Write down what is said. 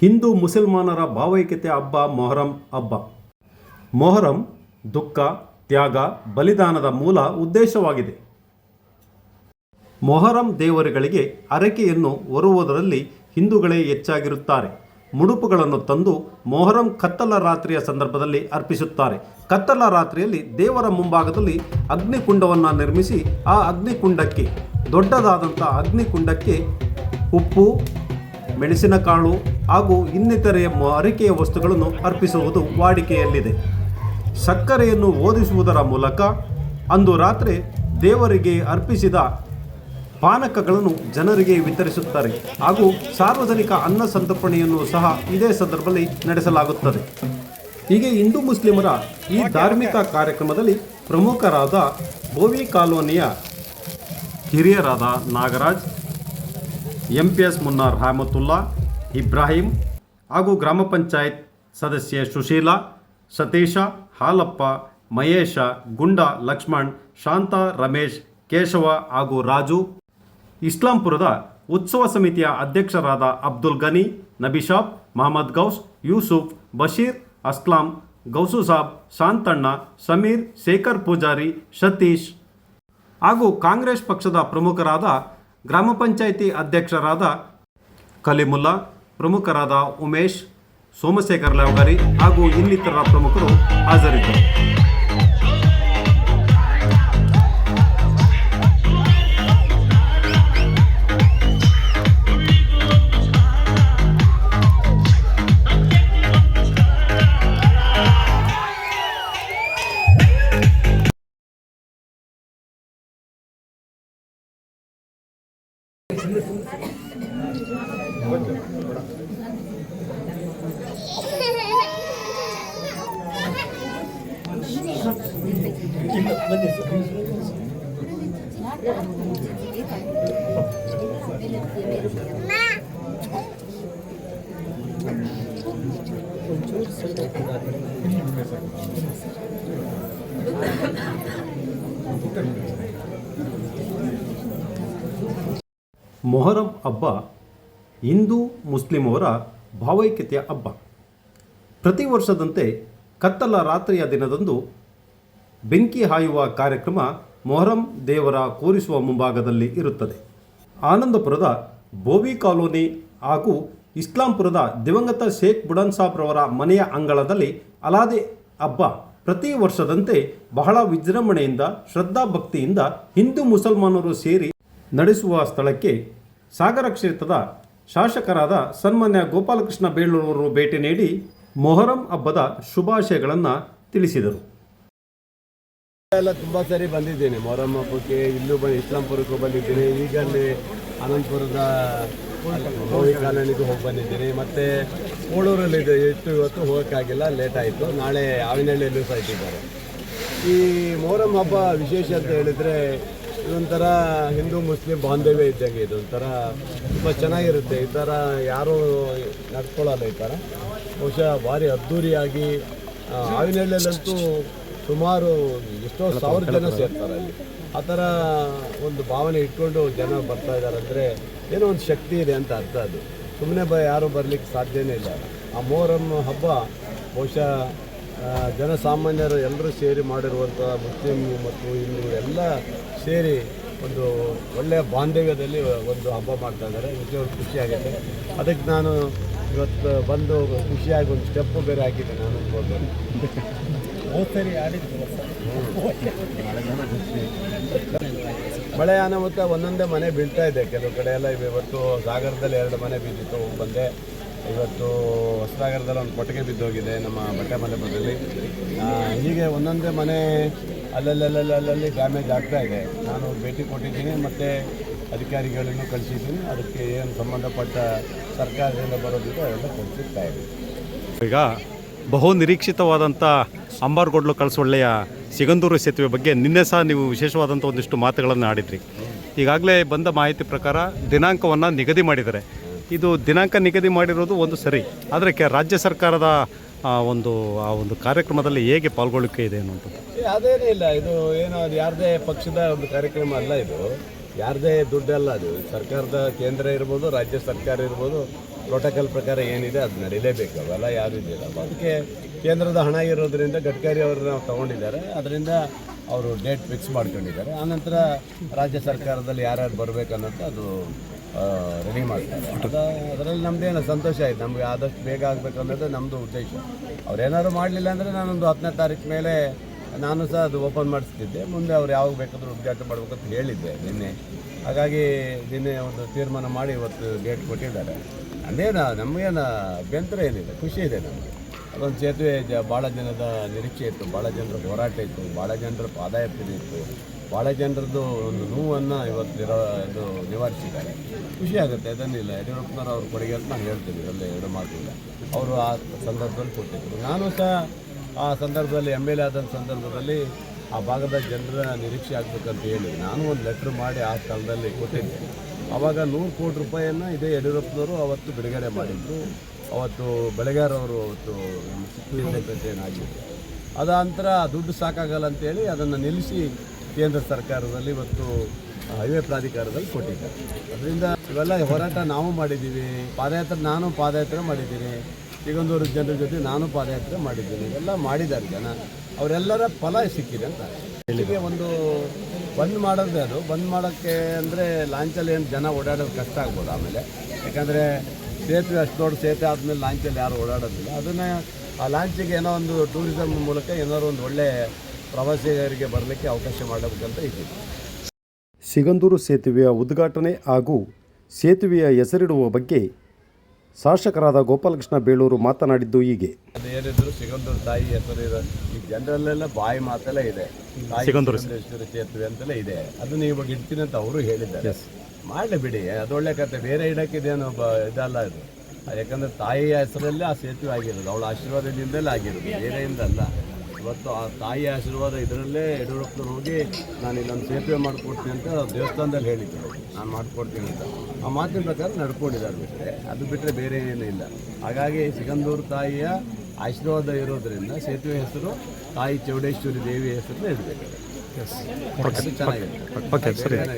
ಹಿಂದೂ ಮುಸಲ್ಮಾನರ ಭಾವೈಕ್ಯತೆ ಹಬ್ಬ ಮೊಹರಂ ಹಬ್ಬ. ಮೊಹರಂ ದುಃಖ, ತ್ಯಾಗ, ಬಲಿದಾನದ ಮೂಲ ಉದ್ದೇಶವಾಗಿದೆ. ಮೊಹರಂ ದೇವರುಗಳಿಗೆ ಅರಕೆಯನ್ನು ಹೊರುವುದರಲ್ಲಿ ಹಿಂದೂಗಳೇ ಹೆಚ್ಚಾಗಿರುತ್ತಾರೆ. ಮುಡುಪುಗಳನ್ನು ತಂದು ಮೊಹರಂ ಕತ್ತಲ ರಾತ್ರಿಯ ಸಂದರ್ಭದಲ್ಲಿ ಅರ್ಪಿಸುತ್ತಾರೆ. ಕತ್ತಲ ರಾತ್ರಿಯಲ್ಲಿ ದೇವರ ಮುಂಭಾಗದಲ್ಲಿ ಅಗ್ನಿಕುಂಡವನ್ನು ನಿರ್ಮಿಸಿ ಆ ಅಗ್ನಿಕುಂಡಕ್ಕೆ, ದೊಡ್ಡದಾದಂಥ ಅಗ್ನಿಕುಂಡಕ್ಕೆ ಉಪ್ಪು, ಮೆಣಸಿನಕಾಳು ಹಾಗೂ ಇನ್ನಿತರೆ ಅರಿಕೆಯ ವಸ್ತುಗಳನ್ನು ಅರ್ಪಿಸುವುದು ವಾಡಿಕೆಯಲ್ಲಿದೆ. ಸಕ್ಕರೆಯನ್ನು ಓದಿಸುವುದರ ಮೂಲಕ ಅಂದು ರಾತ್ರಿ ದೇವರಿಗೆ ಅರ್ಪಿಸಿದ ಪಾನಕಗಳನ್ನು ಜನರಿಗೆ ವಿತರಿಸುತ್ತಾರೆ ಹಾಗೂ ಸಾರ್ವಜನಿಕ ಅನ್ನ ಸಂತರ್ಪಣೆಯನ್ನು ಸಹ ಇದೇ ಸಂದರ್ಭದಲ್ಲಿ ನಡೆಸಲಾಗುತ್ತದೆ. ಹೀಗೆ ಹಿಂದೂ ಮುಸ್ಲಿಮರ ಈ ಧಾರ್ಮಿಕ ಕಾರ್ಯಕ್ರಮದಲ್ಲಿ ಪ್ರಮುಖರಾದ ಬೋವಿ ಕಾಲೋನಿಯ ಹಿರಿಯರಾದ Nagaraj, M P S Munnar Rahamatulla Ibrahim ಹಾಗೂ ಗ್ರಾಮ ಪಂಚಾಯತ್ ಸದಸ್ಯೆ ಸುಶೀಲಾ, ಸತೀಶ, ಹಾಲಪ್ಪ, ಮಹೇಶ, ಗುಂಡ, ಲಕ್ಷ್ಮಣ್, ಶಾಂತ, ರಮೇಶ್, ಕೇಶವ ಹಾಗೂ ರಾಜು. ಇಸ್ಲಾಂಪುರದ ಉತ್ಸವ ಸಮಿತಿಯ ಅಧ್ಯಕ್ಷರಾದ ಅಬ್ದುಲ್ ಗನಿ ನಬಿಶಾಬ್ ಮಹಮ್ಮದ್ ಗೌಸ್, ಯೂಸುಫ್, ಬಶೀರ್, ಅಸ್ಲಾಂ, ಗೌಸು ಸಾಬ್, ಶಾಂತಣ್ಣ, ಸಮೀರ್, ಶೇಖರ್ ಪೂಜಾರಿ, ಸತೀಶ್ ಹಾಗೂ ಕಾಂಗ್ರೆಸ್ ಪಕ್ಷದ ಪ್ರಮುಖರಾದ ಗ್ರಾಮ ಪಂಚಾಯಿತಿ ಅಧ್ಯಕ್ಷರಾದ ಕಲಿಮುಲ್ಲಾ ಪ್ರಮುಖರಾದ ಉಮೇಶ್ ಸೋಮಶೇಖರ್ ಲಾವಗಾರಿ ಹಾಗೂ ಇನ್ನಿತರ ಪ್ರಮುಖರು ಹಾಜರಿದ್ದರು. ಮೊಹರಂ ಹಬ್ಬ ಹಿಂದೂ ಮುಸ್ಲಿಮರ ಭಾವೈಕ್ಯತೆಯ ಹಬ್ಬ. ಪ್ರತಿ ವರ್ಷದಂತೆ ಕತ್ತಲ ರಾತ್ರಿಯ ದಿನದಂದು ಬೆಂಕಿ ಹಾಯುವ ಕಾರ್ಯಕ್ರಮ ಮೊಹರಂ ದೇವರ ಕೂರಿಸುವ ಮುಂಭಾಗದಲ್ಲಿ ಇರುತ್ತದೆ. ಆನಂದಪುರದ ಬೋವಿ ಕಾಲೋನಿ ಹಾಗೂ ಇಸ್ಲಾಂಪುರದ ದಿವಂಗತ ಶೇಖ್ ಬುಡನ್ ಸಾಬ್ರವರ ಮನೆಯ ಅಂಗಳದಲ್ಲಿ ಅಲಾದೆ ಹಬ್ಬ ಪ್ರತಿ ವರ್ಷದಂತೆ ಬಹಳ ವಿಜೃಂಭಣೆಯಿಂದ ಶ್ರದ್ಧಾಭಕ್ತಿಯಿಂದ ಹಿಂದೂ ಮುಸಲ್ಮಾನರು ಸೇರಿ ನಡೆಸುವ ಸ್ಥಳಕ್ಕೆ ಸಾಗರ ಕ್ಷೇತ್ರದ ಶಾಸಕರಾದ ಸನ್ಮಾನ್ಯ ಗೋಪಾಲಕೃಷ್ಣ ಬೇಳೂರವರು ಭೇಟಿ ನೀಡಿ ಮೊಹರಂ ಹಬ್ಬದ ಶುಭಾಶಯಗಳನ್ನು ತಿಳಿಸಿದರು. ಎಲ್ಲ ತುಂಬ ಸರಿ ಬಂದಿದ್ದೀನಿ. ಮೊಹರಂ ಹಬ್ಬಕ್ಕೆ ಇಲ್ಲೂ ಬಂದು ಇಸ್ಲಾಂಪುರಕ್ಕೂ ಬಂದಿದ್ದೀನಿ. ಈಗ ಅಲ್ಲಿ ಅನಂತಪುರದ ಹೋಗಿ ಕಾಲೋನಿಗೂ ಹೋಗಿ ಬಂದಿದ್ದೀನಿ. ಮತ್ತು ಕೋಳೂರಲ್ಲಿ ಇದೆ ಇತ್ತು ಇವತ್ತು ಹೋಗೋಕ್ಕಾಗಿಲ್ಲ ಲೇಟ್ ಆಯಿತು. ನಾಳೆ ಆವಿನಹಳ್ಳಿಯಲ್ಲೂ ಸಹ ಇಟ್ಟಿದ್ದಾರೆ. ಈ ಮೊಹರಂ ಹಬ್ಬ ವಿಶೇಷ ಅಂತ ಹೇಳಿದರೆ, ಇದೊಂಥರ ಹಿಂದೂ ಮುಸ್ಲಿಂ ಬಾಂಧವ್ಯ ಇದ್ದಂಗೆ ಇದೊಂಥರ ತುಂಬ ಚೆನ್ನಾಗಿರುತ್ತೆ. ಈ ಥರ ಯಾರೂ ನಡ್ಕೊಳ್ಳಲ್ಲ ಈ ಥರ. ಬಹುಶಃ ಭಾರಿ ಅದ್ಧೂರಿಯಾಗಿ ಆವಿನಹಳ್ಳಿಯಲ್ಲಂತೂ ಸುಮಾರು ಎಷ್ಟೋ ಸಾವಿರ ಜನ ಸೇರ್ತಾರೆ ಅಲ್ಲಿ. ಆ ಥರ ಒಂದು ಭಾವನೆ ಇಟ್ಕೊಂಡು ಜನ ಬರ್ತಾ ಇದ್ದಾರೆ ಅಂದರೆ ಏನೋ ಒಂದು ಶಕ್ತಿ ಇದೆ ಅಂತ ಅರ್ಥ ಅದು. ಸುಮ್ಮನೆ ಬ ಯಾರೂ ಬರಲಿಕ್ಕೆ ಸಾಧ್ಯನೇ ಇಲ್ಲ. ಆ ಮೊಹರಂ ಹಬ್ಬ ಬಹುಶಃ ಜನಸಾಮಾನ್ಯರು ಎಲ್ಲರೂ ಸೇರಿ ಮಾಡಿರುವಂಥ ಮುಸ್ಲಿಮ್ ಮತ್ತು ಹಿಂದೂ ಎಲ್ಲ ಸೇರಿ ಒಂದು ಒಳ್ಳೆಯ ಬಾಂಧವ್ಯದಲ್ಲಿ ಒಂದು ಹಬ್ಬ ಮಾಡ್ತಾ ಇದ್ದಾರೆ. ನಿಜವಾಗ್ಲೂ ಖುಷಿಯಾಗುತ್ತೆ ಅದಕ್ಕೆ ನಾನು ಇವತ್ತು ಬಂದು ಖುಷಿಯಾಗಿ ಒಂದು ಸ್ಟೆಪ್ಪು ಬೇರೆ ಹಾಕಿದ್ದೆ ನಾನು ಅನ್ಬೋದು. ಮಳೆ ಅನಾಹುತ ಒಂದೊಂದೇ ಮನೆ ಬೀಳ್ತಾ ಇದೆ. ಕೆಲವು ಕಡೆ ಎಲ್ಲ ಇವೆ. ಇವತ್ತು ಸಾಗರದಲ್ಲಿ ಎರಡು ಮನೆ ಬಿದ್ದಿತ್ತು ಬಂದೆ. ಇವತ್ತು ಹೊಸಸಾಗರದಲ್ಲಿ ಒಂದು ಕೊಟ್ಟಿಗೆ ಬಿದ್ದೋಗಿದೆ ನಮ್ಮ ಬಟ್ಟೆ ಮಂಟಪದಲ್ಲಿ ಬದಲಿ ಹೀಗೆ ಒಂದೊಂದೇ ಮನೆ ಅಲ್ಲಲ್ಲಲ್ಲಲ್ಲಲ್ಲಿ ಡ್ಯಾಮೇಜ್ ಆಗ್ತಾ ಇದೆ. ನಾನು ಭೇಟಿ ಕೊಟ್ಟಿದ್ದೀನಿ. ಮತ್ತು ಅಧಿಕಾರಿಗಳನ್ನು ಕಳಿಸಿದ್ದೀನಿ. ಅದಕ್ಕೆ ಏನು ಸಂಬಂಧಪಟ್ಟ ಸರ್ಕಾರದಿಂದ ಬರೋದಿದೆ ಅದೆಲ್ಲ ಕೊಡ್ತಿರ್ತಾ ಇದೆ. ಈಗ ಬಹು ನಿರೀಕ್ಷಿತವಾದಂಥ ಅಂಬಾರ್ಗೋಡ್ಲು ಕಳಸೊಳ್ಳೆಯ ಸಿಗಂದೂರು ಸೇತುವೆ ಬಗ್ಗೆ ನಿನ್ನೆ ಸಹ ನೀವು ವಿಶೇಷವಾದಂಥ ಒಂದಿಷ್ಟು ಮಾತುಗಳನ್ನು ಆಡಿದ್ರಿ. ಈಗಾಗಲೇ ಬಂದ ಮಾಹಿತಿ ಪ್ರಕಾರ ದಿನಾಂಕವನ್ನು ನಿಗದಿ ಮಾಡಿದ್ದಾರೆ. ಇದು ದಿನಾಂಕ ನಿಗದಿ ಮಾಡಿರೋದು ಒಂದು ಸರಿ ಆದರೆ ಕೆ ರಾಜ್ಯ ಸರ್ಕಾರದ ಒಂದು ಆ ಒಂದು ಕಾರ್ಯಕ್ರಮದಲ್ಲಿ ಹೇಗೆ ಪಾಲ್ಗೊಳ್ಳಿಕೆ ಇದೆ ಅನ್ನುವಂಥದ್ದು? ಏ, ಅದೇನೇ ಇಲ್ಲ. ಇದು ಏನು ಅದು ಯಾರದೇ ಪಕ್ಷದ ಒಂದು ಕಾರ್ಯಕ್ರಮ ಅಲ್ಲ ಇದು. ಯಾರದೇ ದುಡ್ಡಲ್ಲ ಅದು. ಸರ್ಕಾರದ ಕೇಂದ್ರ ಇರ್ಬೋದು ರಾಜ್ಯ ಸರ್ಕಾರ ಇರ್ಬೋದು ಪ್ರೋಟೋಕಾಲ್ ಪ್ರಕಾರ ಏನಿದೆ ಅದು ನಡೀಲೇಬೇಕು. ಅವೆಲ್ಲ ಯಾರು ಇದೆಯಲ್ಲ ಅದಕ್ಕೆ ಕೇಂದ್ರದ ಹಣ ಇರೋದ್ರಿಂದ ಗಡ್ಕರಿ ಅವರು ತಗೊಂಡಿದ್ದಾರೆ. ಅದರಿಂದ ಅವರು ಡೇಟ್ ಫಿಕ್ಸ್ ಮಾಡ್ಕೊಂಡಿದ್ದಾರೆ. ಆನಂತರ ರಾಜ್ಯ ಸರ್ಕಾರದಲ್ಲಿ ಯಾರ್ಯಾರು ಬರಬೇಕು ಅನ್ನೋದು ಅದು ರೆಡಿ ಮಾಡ್ತಾರೆ. ಅದ, ಅದರಲ್ಲಿ ನಮ್ಮದೇನು ಸಂತೋಷ ಆಯ್ತು. ನಮಗೆ ಆದಷ್ಟು ಬೇಗ ಆಗಬೇಕು ಅನ್ನೋದು ನಮ್ಮದು ಉದ್ದೇಶ. ಅವ್ರು ಮಾಡಲಿಲ್ಲ ಅಂದರೆ ನಾನೊಂದು ಹತ್ತನೇ ತಾರೀಕು ಮೇಲೆ ನಾನು ಸಹ ಅದು ಓಪನ್ ಮಾಡಿಸ್ತಿದ್ದೆ. ಮುಂದೆ ಅವ್ರು ಯಾವಾಗ ಬೇಕಾದರೂ ಉದ್ಘಾಟನೆ ಮಾಡ್ಬೇಕಂತ ಹೇಳಿದ್ದೆ ನಿನ್ನೆ. ಹಾಗಾಗಿ ನಿನ್ನೆ ಒಂದು ತೀರ್ಮಾನ ಮಾಡಿ ಇವತ್ತು ಡೇಟ್ ಕೊಟ್ಟಿದ್ದಾರೆ. ಅದೇನ ನಮಗೇನು ಅಭ್ಯಂತರ ಏನಿದೆ? ಖುಷಿ ಇದೆ ನಮಗೆ. ಅದೊಂದು ಸೇತುವೆ ಜ ಭಾಳ ಜನದ ನಿರೀಕ್ಷೆ ಇತ್ತು. ಭಾಳ ಜನರ ಹೋರಾಟ ಇತ್ತು. ಭಾಳ ಜನರ ಪಾದಯಾತ್ರೆ ಇತ್ತು. ಭಾಳ ಜನರದ್ದು ಒಂದು ನೋವನ್ನು ಇವತ್ತು ಇರೋ ಇದು ನಿವಾರಿಸಿದ್ದಾರೆ. ಖುಷಿ ಆಗುತ್ತೆ. ಅದನ್ನಿಲ್ಲ. ಯಡಿಯೂರಪ್ಪನವ್ರು ಅವ್ರ ಕೊಡುಗೆ ಅಂತ ನಾನು ಹೇಳ್ತೀನಿ ಅಲ್ಲೇ ಎರಡು ಮಾತಿಲ್ಲ ಅವರು ಆ ಸಂದರ್ಭದಲ್ಲಿ ಕೊಟ್ಟಿದ್ದರು ನಾನು ಸಹ ಆ ಸಂದರ್ಭದಲ್ಲಿ ಎಂ ಎಲ್ ಎ ಆದಂಥ ಸಂದರ್ಭದಲ್ಲಿ ಆ ಭಾಗದ ಜನರ ನಿರೀಕ್ಷೆ ಆಗಬೇಕಂತ ಹೇಳಿ ನಾನು ಒಂದು ಲೆಟ್ರ್ ಮಾಡಿ ಆ ಸ್ಥಳದಲ್ಲಿ ಕೊಟ್ಟಿದ್ದೆ. ಆವಾಗ ನೂರು ಕೋಟಿ ರೂಪಾಯಿಯನ್ನು ಇದೇ ಯಡಿಯೂರಪ್ಪನವರು ಅವತ್ತು ಬಿಡುಗಡೆ ಮಾಡಿದ್ರು. ಅವತ್ತು ಬೆಳೆಗಾರವರು ಅವತ್ತು ಏನಾಗಿತ್ತು ಅದ ನಂತರ ದುಡ್ಡು ಸಾಕಾಗಲ್ಲ ಅಂತೇಳಿ ಅದನ್ನು ನಿಲ್ಲಿಸಿ ಕೇಂದ್ರ ಸರ್ಕಾರದಲ್ಲಿ ಇವತ್ತು ಹೈವೇ ಪ್ರಾಧಿಕಾರದಲ್ಲಿ ಕೊಟ್ಟಿದ್ದಾರೆ. ಅದರಿಂದ ಇವೆಲ್ಲ ಹೋರಾಟ ನಾವು ಮಾಡಿದ್ದೀವಿ. ಪಾದಯಾತ್ರೆ ನಾನು ಪಾದಯಾತ್ರೆ ಮಾಡಿದ್ದೀನಿ. ಸಿಗಂದೂರು ಜನರ ಜೊತೆ ನಾನು ಪಾದಯಾತ್ರೆ ಮಾಡಿದ್ದೀನಿ. ಎಲ್ಲ ಮಾಡಿದ್ದಾರೆ ಜನ. ಅವರೆಲ್ಲರ ಫಲ ಸಿಕ್ಕಿದೆ ಅಂತ. ಇಲ್ಲಿಗೆ ಒಂದು ಬಂದ್ ಮಾಡೋದೇ ಅದು. ಬಂದ್ ಮಾಡೋಕ್ಕೆ ಅಂದರೆ ಲಾಂಚಲ್ಲಿ ಏನು ಜನ ಓಡಾಡೋದು ಕಷ್ಟ ಆಗ್ಬೋದು ಆಮೇಲೆ. ಯಾಕಂದರೆ ಸೇತುವೆ ಅಷ್ಟು ದೊಡ್ಡ ಸೇತುವೆ ಆದಮೇಲೆ ಲಾಂಚಲ್ಲಿ ಯಾರು ಓಡಾಡೋದಿಲ್ಲ. ಅದನ್ನು ಆ ಲಾಂಚಿಗೆ ಏನೋ ಒಂದು ಟೂರಿಸಮ್ ಮೂಲಕ ಏನಾದ್ರು ಒಂದು ಒಳ್ಳೆ ಪ್ರವಾಸಿಗರಿಗೆ ಬರಲಿಕ್ಕೆ ಅವಕಾಶ ಮಾಡಬೇಕಂತ ಇದ್ದೀವಿ. ಸಿಗಂದೂರು ಸೇತುವೆಯ ಉದ್ಘಾಟನೆ ಹಾಗೂ ಸೇತುವೆಯ ಹೆಸರಿಡುವ ಬಗ್ಗೆ ಶಾಸಕರಾದ ಗೋಪಾಲಕೃಷ್ಣ ಬೇಳೂರು ಮಾತನಾಡಿದ್ದು ಹೀಗೆ. ಅದು ಏನಿದ್ರು ಸಿಗಂದೂರು ತಾಯಿ ಹೆಸರು ಈಗ ಈ ಜನರಲ್ಲೆಲ್ಲ ಬಾಯಿ ಮಾತೆಲ್ಲ ಇದೆ. ತಾಯಿ ಸೇತುವೆ ಅಂತೆಲ್ಲ ಇದೆ. ಅದನ್ನ ಇವಾಗ ಇಡ್ತೀನಿ ಅಂತ ಅವರು ಹೇಳಿದ್ದಾರೆ. ಮಾಡಲಿ ಬಿಡಿ ಅದು ಒಳ್ಳೆ ಕತೆ. ಬೇರೆ ಇಡಕ್ಕಿದೇನು ಬ ಇದಲ್ಲ ಇದು. ಅದು ಯಾಕಂದ್ರೆ ತಾಯಿಯ ಹೆಸರಲ್ಲೇ ಆ ಸೇತುವೆ ಆಗಿರೋದು. ಅವಳ ಆಶೀರ್ವಾದದಿಂದಲೇ ಆಗಿರೋದು. ಬೇರೆಯಿಂದ ಅಲ್ಲ. ಇವತ್ತು ಆ ತಾಯಿಯ ಆಶೀರ್ವಾದ ಇದರಲ್ಲೇ ಯಡಿಯೂರಪ್ಪನವ್ರು ಹೋಗಿ ನಾನು ಇಲ್ಲೊಂದು ಸೇತುವೆ ಮಾಡಿಕೊಡ್ತೀನಿ ಅಂತ ದೇವಸ್ಥಾನದಲ್ಲಿ ಹೇಳಿದ್ದೆ ನಾನು ಮಾಡಿಕೊಡ್ತೀನಿ ಅಂತ. ಆ ಮಾತಿನ ಪ್ರಕಾರ ನಡ್ಕೊಂಡಿದ್ದಾರೆ ಬಿಟ್ಟರೆ ಅದು ಬಿಟ್ಟರೆ ಬೇರೆ ಏನೂ ಇಲ್ಲ. ಹಾಗಾಗಿ ಸಿಗಂದೂರು ತಾಯಿಯ ಆಶೀರ್ವಾದ ಇರೋದ್ರಿಂದ ಸೇತುವೆ ಹೆಸರು ತಾಯಿ ಚೌಡೇಶ್ವರಿ ದೇವಿ ಹೆಸರನ್ನ ಇಡಬೇಕು ಚೆನ್ನಾಗಿದೆ.